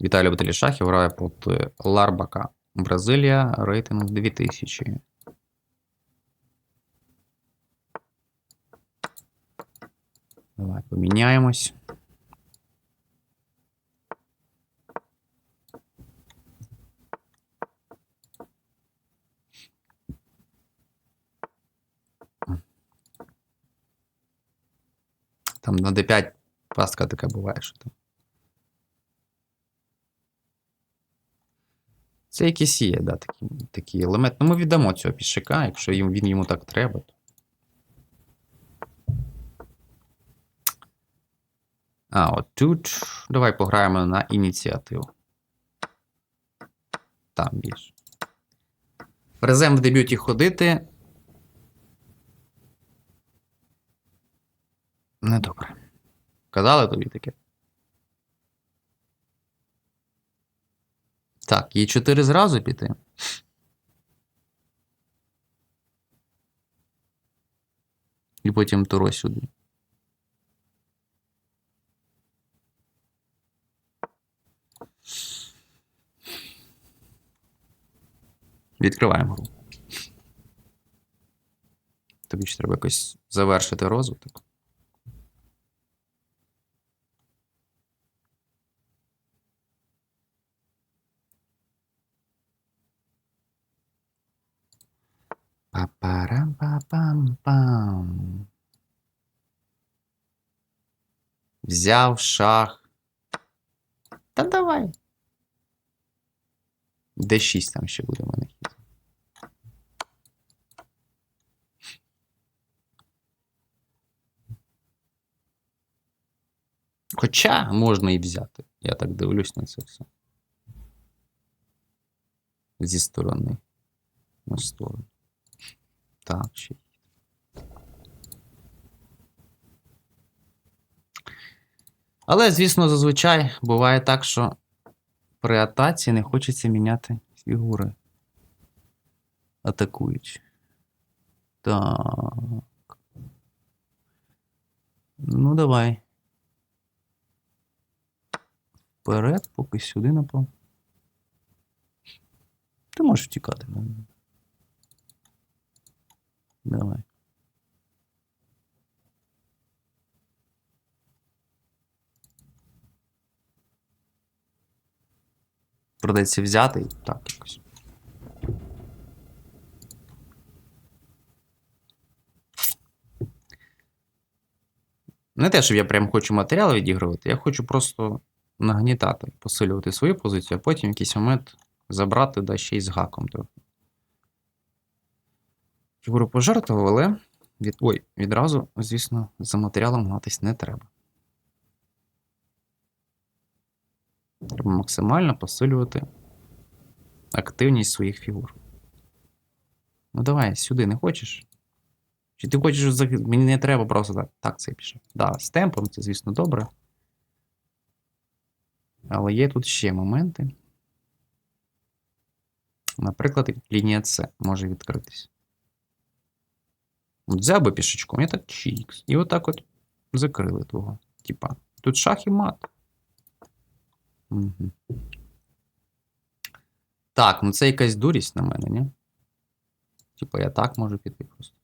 Віталій Баталій Шахів грає проти Ларбака. Бразилія, рейтинг 2000. Давай поміняємось. Там на D5 пастка така буває, що там. Це якийсь є, да, такий, такий елемент. Ну, ми віддамо цього пішака, якщо їм, він йому так треба. А, от тут. Давай пограємо на ініціативу. Там більше. Резем в дебюті ходити. Недобре. Казали тобі таке? Так, є 4 зразу піти. І потім туро сюди. Відкриваємо гру. Тобі ж треба якось завершити розвиток. Взяв шах. Та давай. Д6 там ще буде в мене. Хоча можна і взяти. Я так дивлюсь на це все. Зі сторони. На сторону. Так, ще. Але, звісно, зазвичай буває так, що при атаці не хочеться міняти фігури. Атакуючи. Так. Ну, давай. Вперед, поки сюди напав. Ти можеш втікати. Давай. Придеться взяти і так якось. Не те, що я прям хочу матеріал відігрувати, я хочу просто нагнітати, посилювати свою позицію, а потім в якийсь момент забрати да ще й з гаком трохи. Фігуру пожертвував, але від... Ой, відразу, звісно, за матеріалом гнатись не треба. Треба максимально посилювати активність своїх фігур. Ну давай, сюди не хочеш? Чи ти хочеш, мені не треба просто так. Так, це пішов. Да, з темпом це, звісно, добре. Але є тут ще моменти. Наприклад, лінія С може відкритись. От Взяв би пішечком, я так чікс. І отак от закрили твого. Типа. Тут шах і мат. Так, ну це якась дурість на мене, ні? Типа я так можу піти просто.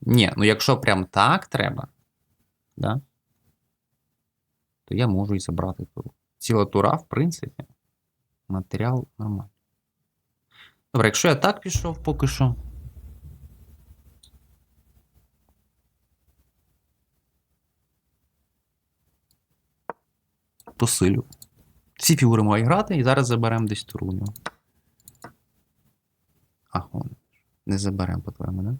Ні, ну якщо прям так треба, да? то я можу і забрати туру. Ціла тура, в принципі, матеріал нормальний. Добре, якщо я так пішов поки що. Посилю. Всі фігури мають грати, і зараз заберемо десь туру у. Не заберемо, по-твоєму, не?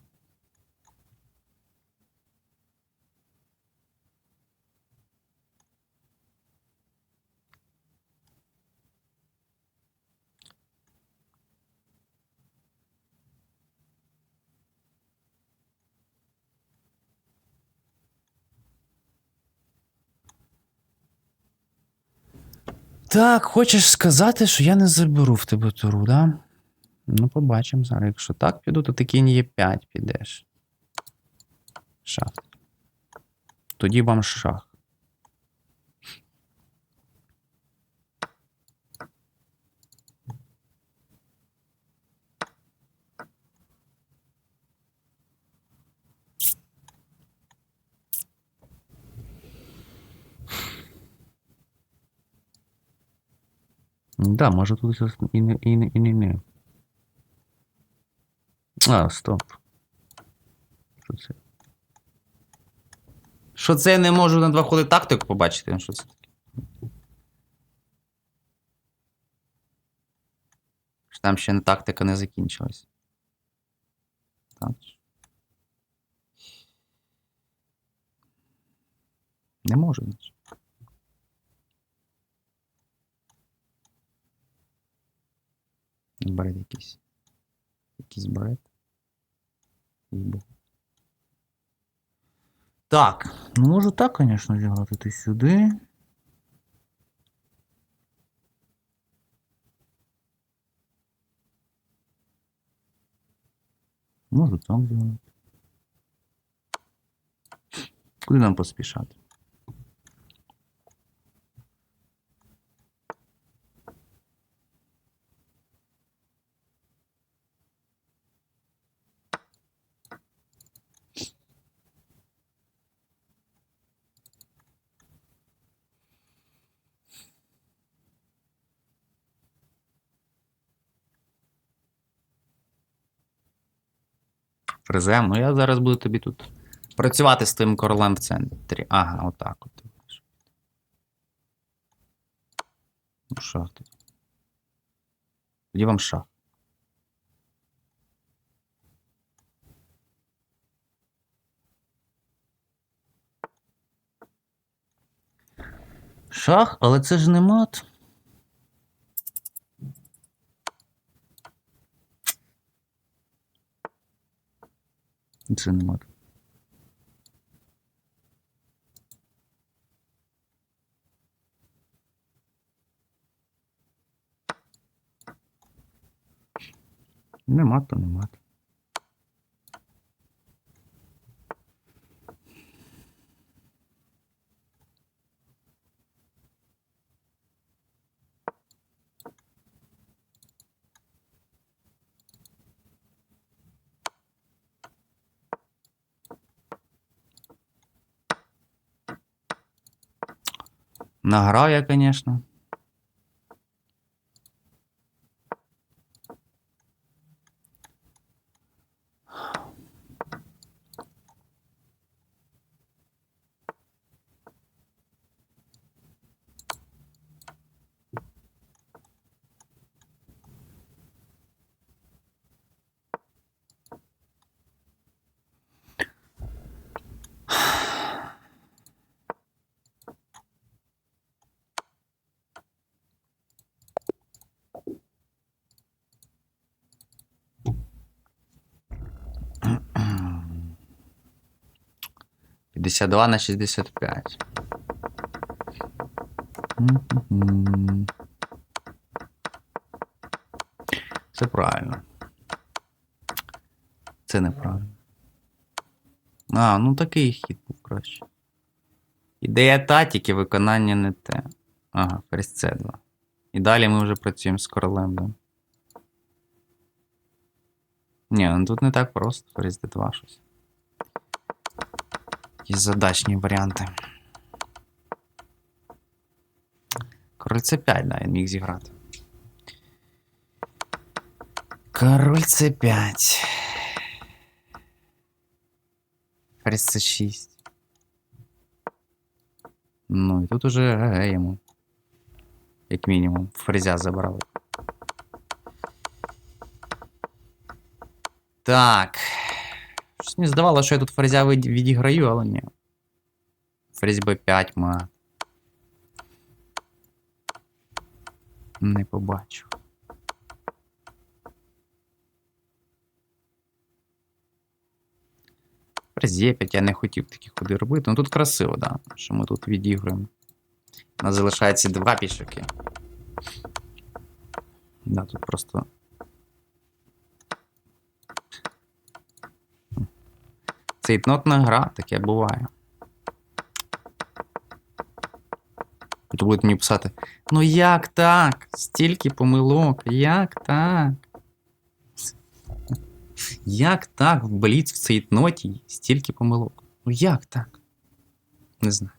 Так, хочеш сказати, що я не заберу в тебе туру, да? Ну, побачимо зараз. Якщо так піду, то ти кінь є 5 підеш. Шах. Тоді вам шах. Да, може тут і не, і не, і не, не. А, стоп. Що це? Що це я не можу на два ходи тактику побачити? Що це таке? Там ще тактика не закінчилась. Так. Не можу. значить. Бред якийсь. Якийсь бред. Їбу. Так, ну можу так, звісно, зіграти ти сюди. Можу там зіграти. Куди нам поспішати? Фрезем, ну я зараз буду тобі тут працювати з твоїм королем в центрі. Ага, отак от. Ну, шах тоді. Тоді вам шах. Шах, але це ж не мат. Це не Нема, Не то. не Награв я, звісно. 52 на 65. Це правильно. Це неправильно. А, ну такий хід був краще. Ідея та, тільки виконання не те. Ага, перець С2. І далі ми вже працюємо з королем. Ні, ну тут не так просто. Перець Д2 щось. Якісь задачні варіанти. Король С5, да, він міг зіграти. Король С5. Ферзь С6. Ну, і тут уже ГГ йому. Як мінімум, ферзя забрали. Так. Мені здавалося, що я тут від- відіграю, але ні. Ферзь Б5 мат. Не побачу. Ферзь Е5 я не хотів такі ходи робити. Ну тут красиво, да. Що ми тут відіграємо. У нас залишається два пішаки. Да, тут просто. Це іпнотна гра, таке буває. То будуть мені писати: Ну як так? Стільки помилок, як так? Як так в Бліц в цій ноті стільки помилок? Ну як так? Не знаю.